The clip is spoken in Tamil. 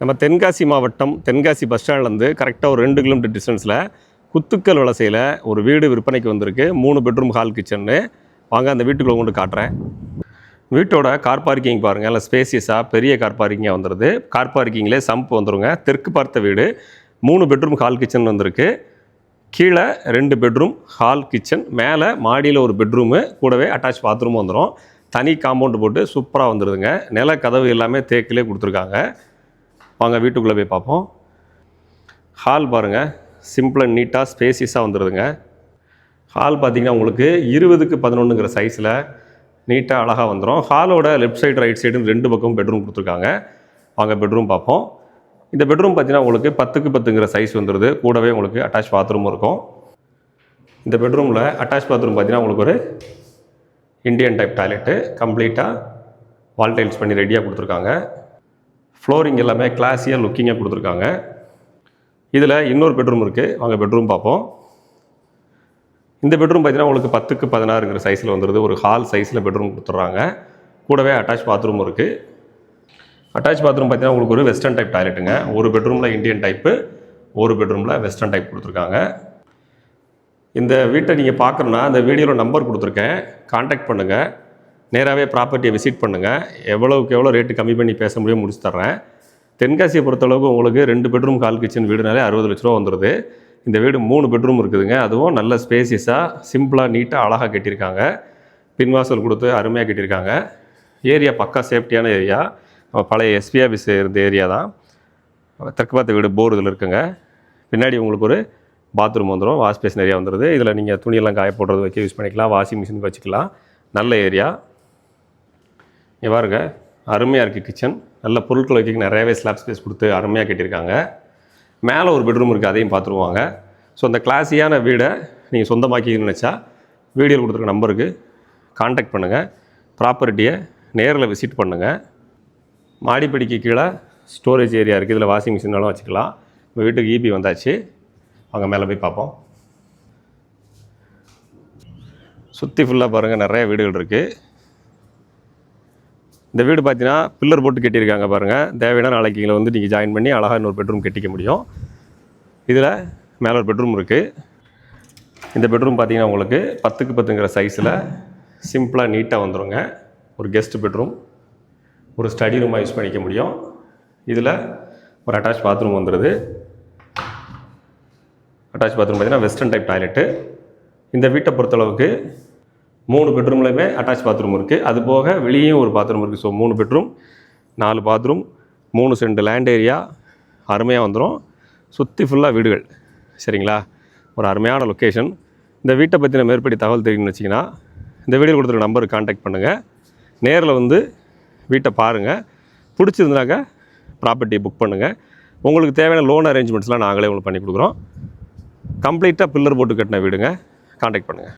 நம்ம தென்காசி மாவட்டம் தென்காசி பஸ் ஸ்டாண்ட்லேருந்து கரெக்டாக ஒரு ரெண்டு கிலோமீட்டர் டிஸ்டன்ஸில் குத்துக்கல் வலசையில் ஒரு வீடு விற்பனைக்கு வந்திருக்கு. மூணு பெட்ரூம் ஹால் கிச்சன்னு வாங்க அந்த வீட்டுக்குள்ளே கொண்டு காட்டுறேன். வீட்டோட கார் பார்க்கிங் பாருங்கள் நல்லா ஸ்பேசியஸாக பெரிய கார் பார்க்கிங்காக வந்துடுது கார் பார்க்கிங்லேயே சம்ப் வந்துருங்க. தெற்கு பார்த்த வீடு. மூணு பெட்ரூம் ஹால் கிச்சன் வந்திருக்கு. கீழே ரெண்டு பெட்ரூம் ஹால் கிச்சன் மேலே மாடியில் ஒரு பெட்ரூமு கூடவே அட்டாச் பாத்ரூமும் வந்துடும் தனி காம்பவுண்டு போட்டு சூப்பராக வந்துடுதுங்க நில கதவு எல்லாமே தேக்கிலே கொடுத்துருக்காங்க. வாங்க வீட்டுக்குள்ளே போய் பார்ப்போம். ஹால் பாருங்கள் சிம்பிள் அண்ட் நீட்டாக ஸ்பேசியஸாக வந்துடுதுங்க ஹால் பார்த்திங்கன்னா உங்களுக்கு இருபதுக்கு பதினொன்றுங்கிற சைஸில் நீட்டாக அழகாக வந்துடும் ஹாலோட லெஃப்ட் சைடு ரைட் சைடுன்னு ரெண்டு பக்கம் பெட்ரூம் கொடுத்துருக்காங்க. வாங்க பெட்ரூம் பார்ப்போம். இந்த பெட்ரூம் பார்த்தீங்கன்னா உங்களுக்கு பத்துக்கு பத்துங்கிற சைஸ் வந்துடுது கூடவே உங்களுக்கு அட்டாச் பாத்ரூமும் இருக்கும். இந்த பெட்ரூமில் அட்டாச் பாத்ரூம் பார்த்தீங்கன்னா உங்களுக்கு ஒரு இண்டியன் டைப் டாய்லெட்டு கம்ப்ளீட்டாக வால் டைல்ஸ் பண்ணி ரெடியாக கொடுத்துருக்காங்க. ஃப்ளோரிங் எல்லாமே கிளாஸியாக லுக்கிங்காக கொடுத்துருக்காங்க. இதில் இன்னொரு பெட்ரூம் இருக்குது வாங்க பெட்ரூம் பார்ப்போம். இந்த பெட்ரூம் பார்த்தீங்கன்னா உங்களுக்கு பத்துக்கு பதினாறுங்கிற சைஸில் வந்துடுது ஒரு ஹால் சைஸில் பெட்ரூம் கொடுத்துட்றாங்க. கூடவே அட்டாச் பாத்ரூம் இருக்குது அட்டாச் பாத்ரூம் பார்த்தீங்கன்னா உங்களுக்கு ஒரு வெஸ்டர்ன் டைப் டாய்லெட்டுங்க ஒரு பெட்ரூமில் இந்தியன் டைப்பு ஒரு பெட்ரூமில் வெஸ்டர்ன் டைப் கொடுத்துருக்காங்க. இந்த வீட்டை நீங்கள் பார்க்குறோன்னா அந்த வீடியோவில் நம்பர் கொடுத்துருக்கேன். காண்டாக்ட் பண்ணுங்கள் நேராகவே ப்ராப்பர்ட்டியை விசிட் பண்ணுங்கள் எவ்வளோக்கு எவ்வளோ ரேட்டு கம்மி பண்ணி பேச முடியும் முடிச்சு தர்றேன். தென்காசியை பொறுத்தளவுக்கு உங்களுக்கு ரெண்டு பெட்ரூம் கால் கிச்சன் வீடுனாலே அறுபது லட்ச ரூபா வந்துடுது இந்த வீடு மூணு பெட்ரூம் இருக்குதுங்க. அதுவும் நல்ல ஸ்பேசியஸாக சிம்பிளாக நீட்டாக அழகாக கட்டியிருக்காங்க. பின்வாசல் கொடுத்து அருமையாக கட்டியிருக்காங்க. ஏரியா பக்கா சேஃப்டியான ஏரியா பழைய எஸ்பி ஆஃபீஸ் இருந்த ஏரியா தான். தெற்கு பார்த்த வீடு போர் இதில் இருக்குங்க. பின்னாடி உங்களுக்கு ஒரு பாத்ரூம் வந்துடும் வாஷ் பேஷன் ஏரியா வந்துடுது இதில் நீங்கள் துணியெல்லாம் காய போடுறது வைக்க யூஸ் பண்ணிக்கலாம். வாஷிங் மிஷின் வச்சுக்கலாம். நல்ல ஏரியா இங்கே பாருங்கள் அருமையாக இருக்குது கிச்சன் நல்ல பொருட்கள் வைக்க நிறையவே ஸ்லாப் ஸ்பேஸ் கொடுத்து அருமையாக கட்டியிருக்காங்க. மேலே ஒரு பெட்ரூம் இருக்குது அதையும் பார்த்துருவாங்க. ஸோ அந்த கிளாஸியான வீடை நீங்கள் சொந்தமாக்கிக்கணும்னு நினச்சா வீடியோ கொடுத்துருக்க நம்பருக்கு காண்டாக்ட் பண்ணுங்கள் ப்ராப்பர்ட்டியை நேரில் விசிட் பண்ணுங்கள் மாடிப்படிக்கு கீழே ஸ்டோரேஜ் ஏரியா இருக்குது இதில் வாஷிங் மிஷினாலும் வச்சுக்கலாம். இப்போ வீட்டுக்கு ஈபி வந்தாச்சு. அங்கே மேலே போய் பார்ப்போம். சுற்றி ஃபுல்லாக பாருங்கள் நிறைய வீடுகள் இருக்குது இந்த வீடு பார்த்தீங்கன்னா பில்லர் போட்டு கட்டியிருக்காங்க பாருங்கள் தேவையான நாளைக்கு இங்கே வந்து நீங்கள் ஜாயின் பண்ணி அழகாக இன்னொரு பெட்ரூம் கட்டிக்க முடியும். இதில் மேலே ஒரு பெட்ரூம் இருக்குது இந்த பெட்ரூம் பார்த்தீங்கன்னா உங்களுக்கு பத்துக்கு பத்துங்கிற சைஸில் சிம்பிளாக நீட்டாக வந்துருங்க. ஒரு கெஸ்ட் பெட்ரூம் ஒரு ஸ்டடி ரூமாக யூஸ் பண்ணிக்க முடியும். இதில் ஒரு அட்டாச் பாத்ரூம் வந்துடுது அட்டாச் பாத்ரூம் பார்த்தீங்கன்னா வெஸ்டர்ன் டைப் டாய்லெட்டு இந்த வீட்டை பொறுத்தளவுக்கு மூணு பெட்ரூம்லையுமே அட்டாச் பாத்ரூம் இருக்குது அது போக வெளியேயும் ஒரு பாத்ரூம் இருக்குது ஸோ மூணு பெட்ரூம் நாலு பாத்ரூம் மூணு சென்ட் லேண்ட் ஏரியா அருமையாக வந்துடும் சுற்றி ஃபுல்லாக வீடுகள். சரிங்களா? ஒரு அருமையான லொக்கேஷன் இந்த வீட்டை பற்றின மேற்படி தகவல் தெரியும்னு வச்சிங்கன்னா இந்த வீடியோ கொடுத்துருக்க நம்பருக்கு காண்டாக்ட் பண்ணுங்கள் நேரில் வந்து வீட்டை பாருங்கள் பிடிச்சிருந்தாக்கா ப்ராப்பர்ட்டியை புக் பண்ணுங்கள் உங்களுக்கு தேவையான லோன் அரேஞ்ச்மெண்ட்ஸ்லாம் நாங்களே உங்களுக்கு பண்ணி கொடுக்குறோம். கம்ப்ளீட்டாக பில்லர் போட்டு கட்டின வீடுங்க. காண்டாக்ட் பண்ணுங்கள்